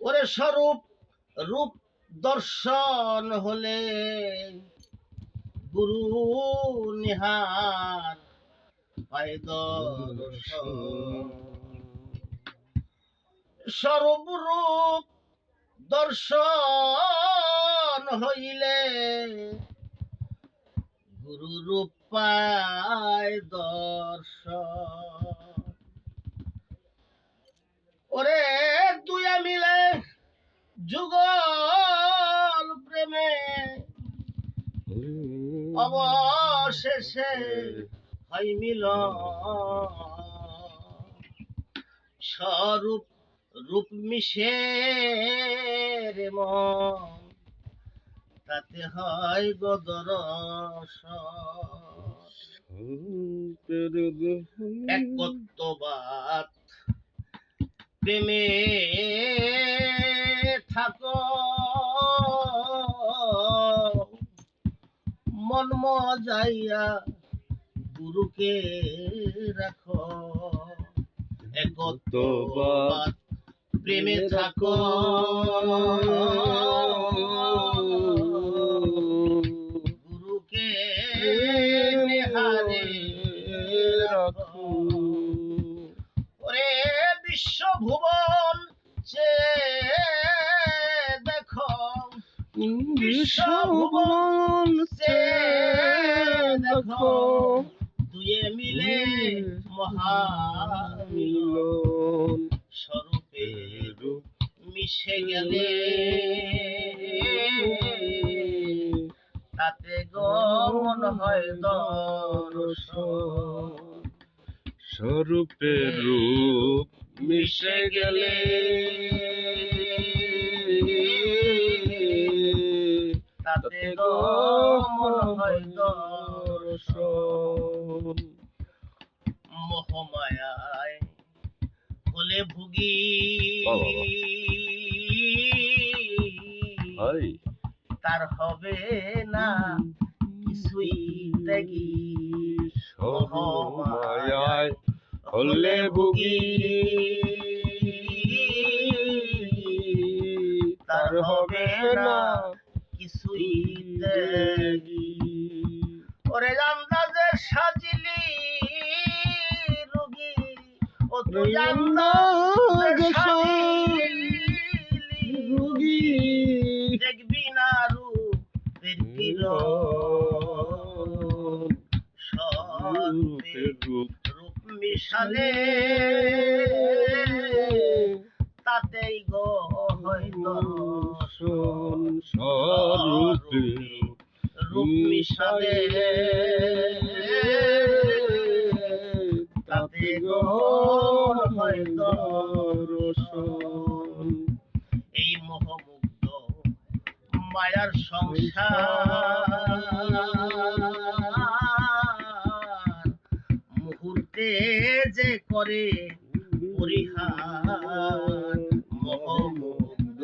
ওরে স্বরূপ রূপ দর্শন হলে গুরু নিহার স্বরূপ রূপ দর্শন হইলে গুরু রূপ পায় দর্শন। ওরে দুয়া মিলে যুগল প্রেমে অবশেষে হয় মিল স্বরূপ, রূপ মিশে রে মন, তাতে হয় গদর প্রেমে থাকো। মন মজাইয়া গুরুকে রাখো। একত্ববাদ। প্রেমে থাকো। নেহারে রাখো ওরে বিশ্ব ভুবন সে দেখো। বিশ্বভুবন সে দেখো। দুয়ে মিলে মহামিল স্বরূপে মিশে গেলে। গমন হয় দর্শন। স্বরূপে রূপ মিশে গেলে। তাতে গমন হয় দর্শন। দর্শন মোহমায়ায় হলে ভুগি। তার হবে না কিছুই ত্যাগী সহমায়ায় হলে ভুগি। তার হবে না কিছুই ত্যাগী ওরে আন্দাজে সাজিলি রুগী। ও তুই আন্দাজে সাজিলি রূপ রূপ মিশালে তাতেই গো হয় দর্শন স্বরূপে রূপ মিশালে তাতে গো হয় দর্শন এই মোহমুগ্ধ মায়ার সংসার। মুহূর্তে যে করে পরিহার মোহমুগ্ধ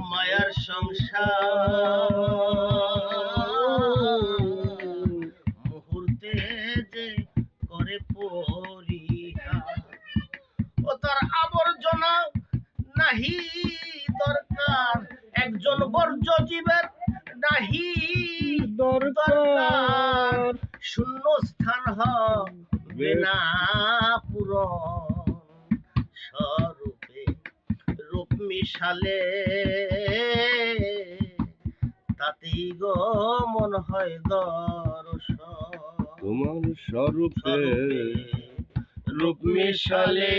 মায়ার সংসার। মুহূর্তে যে করে পরিহার। ও তার আবর্জনা নাহি হবে না পূরণ স্বরূপে রূপ মিশালে। তাতেই গো মন হয় দর্শন। তোমার স্বরূপে রূপ মিশালে।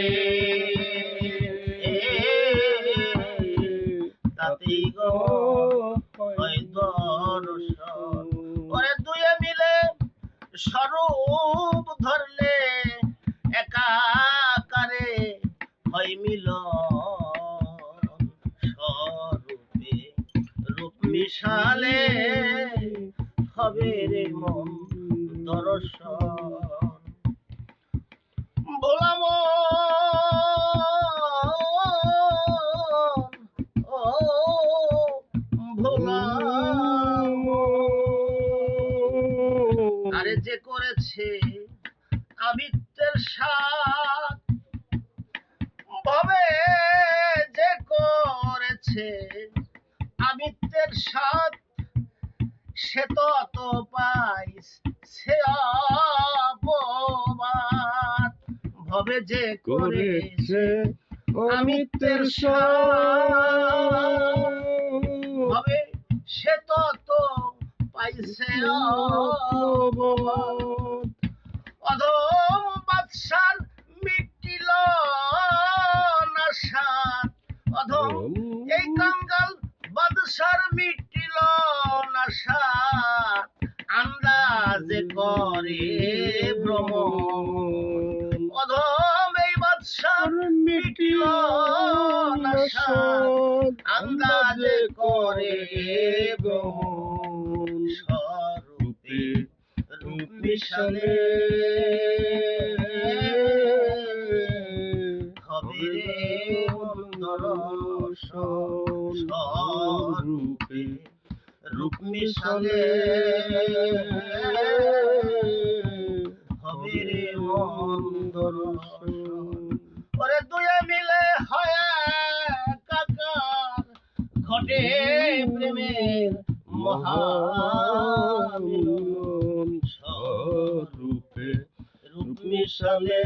তাতেই গো হয় দর্শন। ওরে দুয়ে মিলে স্বরূপ মিশালে হবে রে মন দর্শন। বলাম ও ভোলাম আরে যে করেছে সাত ভবে যে করেছে আমিত্বের সাত সে তত পাই সে অপবাদ। ভবে যে করেছে অমিতের ভবে সে তত পাইছে অপবাদ। আন্দাজে করে ভ্রমণ অধম এই বাদশার মিটিল আন্দাজে করে ভ্রমণ স্বরূপে রূপ মিশালে হবে রে দর্শন স্বরূপে। রূপ মিশালে হবে রে মন দর্শন ওরে দুয়ে মিলে হয় কাকার ঘটে প্রেমের মহামিলন স্বরূপে। রূপ মিশালে